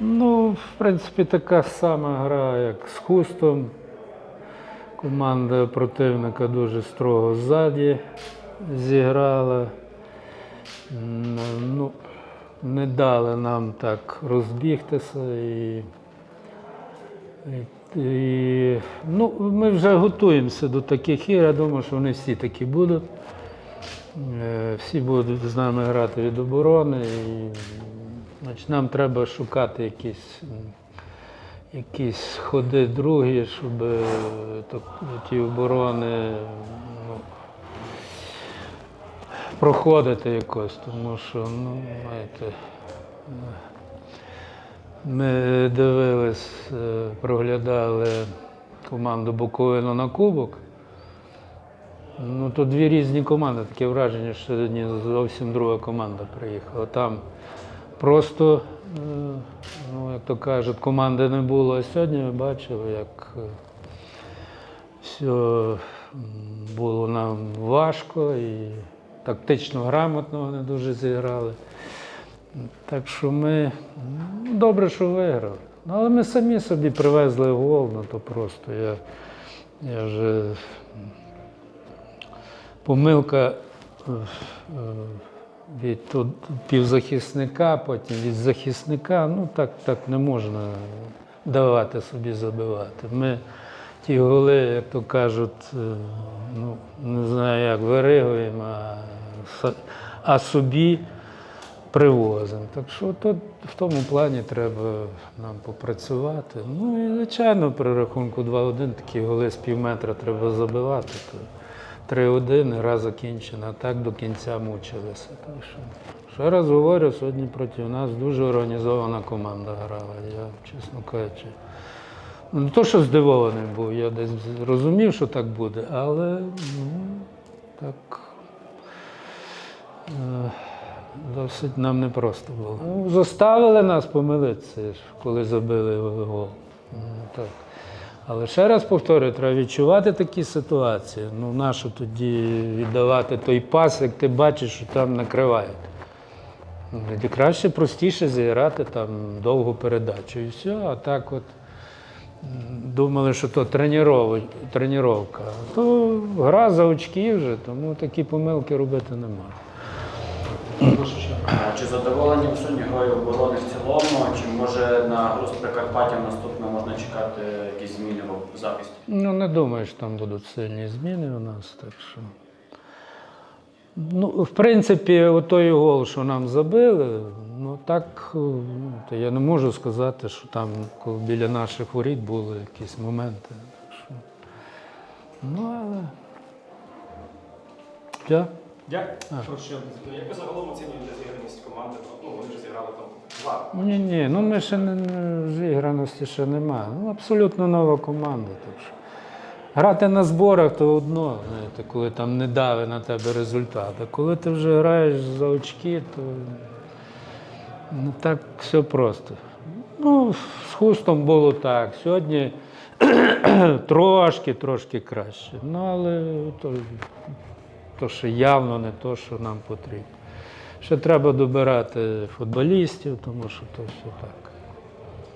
Ну, в принципі, така сама гра, як з хустом. Команда противника дуже строго ззаді зіграла. Ну, не дали нам так розбігтися і, і, ну, ми вже готуємося до таких ігор. Я думаю, що вони всі такі будуть. Е, Всі будуть з нами грати від оборони. І, значить, нам треба шукати якісь, якісь ходи другі, щоб е, ті оборони ну, проходити якось, тому що, ну, знаєте, ми дивились, е, проглядали команду Буковину на Кубок. Ну, то дві різні команди. Таке враження, що зовсім друга команда приїхала. Там просто, е, ну, як то кажуть, команди не було. А сьогодні ми бачили, як е, все було нам важко і тактично грамотно вони дуже зіграли. Так що ми ну, добре, що виграли. Ну, але ми самі собі привезли гол, ну то просто я, я вже помилка е, від тут півзахисника, потім від захисника. Ну так, так не можна давати собі забивати. Ми ті голи, як то кажуть, е, ну, не знаю як, виригуємо, а, а собі привозимо. Так що тут в тому плані треба нам попрацювати. Ну і звичайно, при рахунку 2-1 такі голи з пів метра треба забивати. То 3-1, гра закінчена, так до кінця мучилися. Так що, ще раз говорю, сьогодні проти нас дуже організована команда грала. Я, чесно кажучи. Ну, не то, що здивований був, я десь розумів, що так буде, але ну, так е, досить нам непросто було. Ну, заставили нас помилитися, коли забили гол. Ну, так. Але ще раз повторюю, треба відчувати такі ситуації. Ну, нащо тоді віддавати той пас, як ти бачиш, що там накривають. Ну, Тоді краще простіше зіграти там довгу передачу і все, а так от думали, що то тренування. То гра за очки вже, тому такі помилки робити не можна. Чи задоволені сьогодні грою оборони в цілому? Чи може на гру з Прикарпаттям наступно можна чекати якісь зміни в захисті? Ну, не думаю, що там будуть сильні зміни у нас, так що. Ну, в принципі, той гол, що нам забили, ну так, е, то я не можу сказати, що там коли біля наших воріт були якісь моменти. Так що. Ну, але. Я? Як, прошу, як ви загалом оцінюєте зіграність команди? Ну, вони вже зіграли там два. Ні, ні, ну ми ще не, не зіграності ще немає. Ну, абсолютно нова команда. Так що. Грати на зборах то одно, знаєте, коли там не дави на тебе результат. А коли ти вже граєш за очки, то не так все просто. Ну, з хустом було так. Сьогодні трошки, трошки краще. Ну, але то, то ще явно не то, що нам потрібно. Ще треба добирати футболістів, тому що то все так.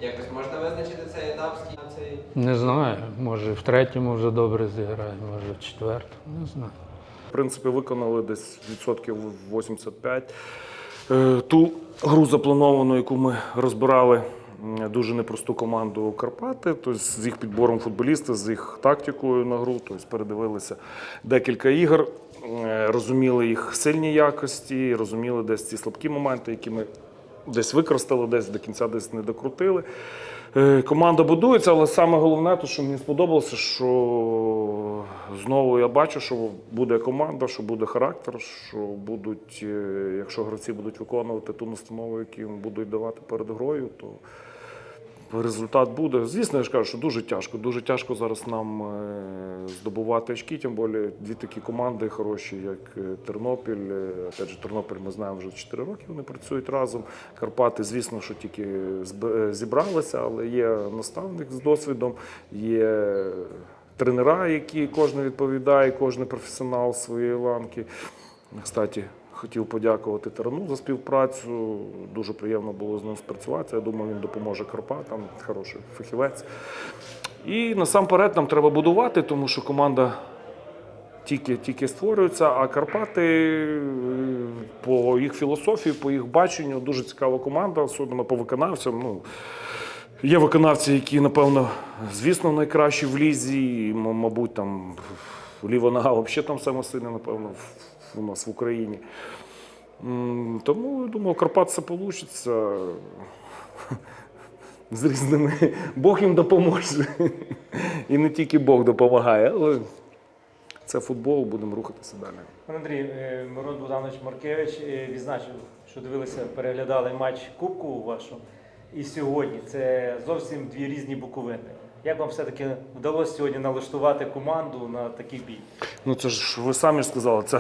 Якось можна визначити цей етап, цей Не знаю, може в третьому вже добре зіграє, може в четвертому, не знаю. В принципі, виконали десь відсотків 85. Е, Ту гру заплановану, яку ми розбирали, дуже непросту команду Карпати, тобто з їх підбором футболістів, з їх тактикою на гру, тобто передивилися декілька ігор, розуміли їх сильні якості, розуміли десь ці слабкі моменти, які ми десь використали, десь до кінця десь не докрутили. Е, Команда будується, але саме головне, то, що мені сподобалося, що знову я бачу, що буде команда, що буде характер, що будуть, е, якщо гравці будуть виконувати ту настанову, яку їм будуть давати перед грою, то результат буде. Звісно, я ж кажу, що дуже тяжко. Дуже тяжко зараз нам е, здобувати очки, тим більше дві такі команди хороші, як е, Тернопіль. Е, Опять же, Тернопіль ми знаємо вже 4 роки, вони працюють разом. Карпати, звісно, що тільки зібралися, але є наставник з досвідом, є тренера, які кожен відповідає, кожен професіонал своєї ланки. Кстати, хотів подякувати Тарану за співпрацю. Дуже приємно було з ним спрацювати. Я думаю, він допоможе Карпатам, хороший фахівець. І насамперед нам треба будувати, тому що команда тільки, тільки створюється, а Карпати по їх філософії, по їх баченню дуже цікава команда, особливо по виконавцям. Ну, є виконавці, які, напевно, звісно, найкращі в лізі, мабуть, там ліва нога взагалі там саме сильна, напевно, у нас в Україні. Тому я думаю, Карпат все вийде. З різними Бог їм допоможе. І не тільки Бог допомагає, але це футбол, будемо рухатися далі. Пан Андрій, е, Мирон Богданович Маркевич е, відзначив, що дивилися, переглядали матч Кубку вашу. І сьогодні це зовсім дві різні буковини. Як вам все-таки вдалося сьогодні налаштувати команду на такий бій? Ну це ж ви самі ж сказали, це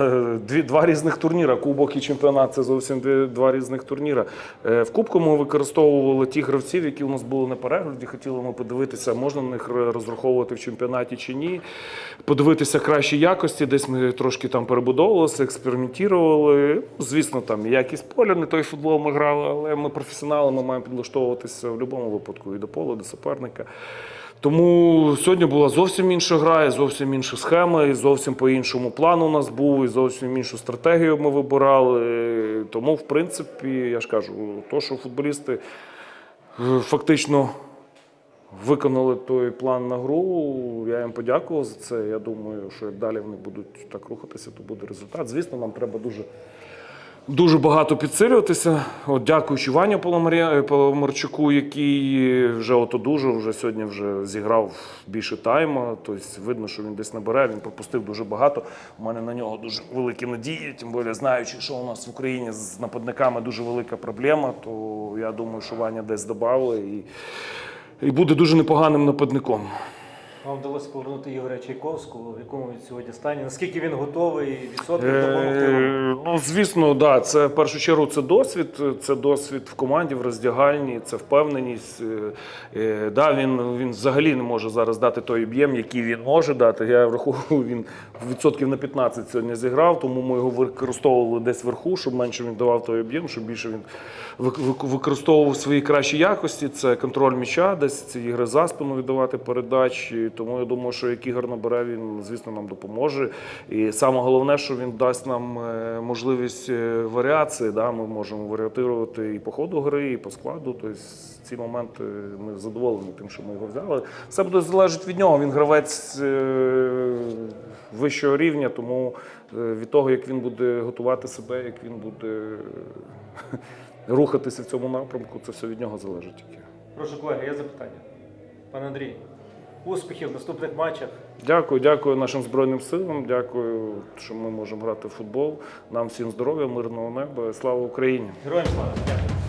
дві, два різних турніра. Кубок і чемпіонат це зовсім дві, два різних турніра. Е, В Кубку ми використовували ті гравців, які у нас були на перегляді. Хотіли ми подивитися, можна на них розраховувати в чемпіонаті чи ні. Подивитися кращі якості. Десь ми трошки там перебудовувалися, експериментували. Ну, Звісно, там якість поля, не той футбол ми грали, але ми професіонали, ми маємо підлаштовуватися в будь-якому випадку і до поля, до суперника. Тому сьогодні була зовсім інша гра, і зовсім інша схема, і зовсім по іншому плану у нас був, і зовсім іншу стратегію ми вибирали. Тому, в принципі, я ж кажу, то, що футболісти е, фактично виконали той план на гру, я їм подякував за це. Я думаю, що як далі вони будуть так рухатися, то буде результат. Звісно, нам треба дуже дуже багато підсилюватися. От, дякуючи Ваню Поломарчуку, який вже от одужав, вже сьогодні вже зіграв більше тайма. Тобто видно, що він десь набере. Він пропустив дуже багато. У мене на нього дуже великі надії. Тим більше знаючи, що у нас в Україні з нападниками дуже велика проблема, то я думаю, що Ваня десь додали і, і буде дуже непоганим нападником. Вам вдалося повернути Ігоря Чайковського, в якому він сьогодні стані. Наскільки він готовий відсотків допомогти? Е, Ну, звісно, да. Це в першу чергу це досвід. Це досвід в команді, в роздягальні, це впевненість. Е, е, Да, він, він взагалі не може зараз дати той об'єм, який він може дати. Я враховую, він відсотків на 15 сьогодні зіграв, тому ми його використовували десь вверху, щоб менше він давав той об'єм, щоб більше він вик- вик- використовував свої кращі якості. Це контроль м'яча, десь ці ігри за спину віддавати передачі. Тому я думаю, що як ігор набере, він звісно нам допоможе. І саме головне, що він дасть нам е, можливість е, варіації. Да? Ми можемо варіатирувати і по ходу гри, і по складу. Тобто ці моменти ми задоволені тим, що ми його взяли. Все буде залежати від нього. Він гравець е, вищого рівня, тому е, від того, як він буде готувати себе, як він буде е, рухатися в цьому напрямку, це все від нього залежить. Прошу, колеги, є запитання. Пане Андрій, успіхів в наступних матчах. Дякую, дякую нашим Збройним силам. Дякую, що ми можемо грати в футбол. Нам всім здоров'я, мирного неба. Слава Україні! Героям слава! Дякую.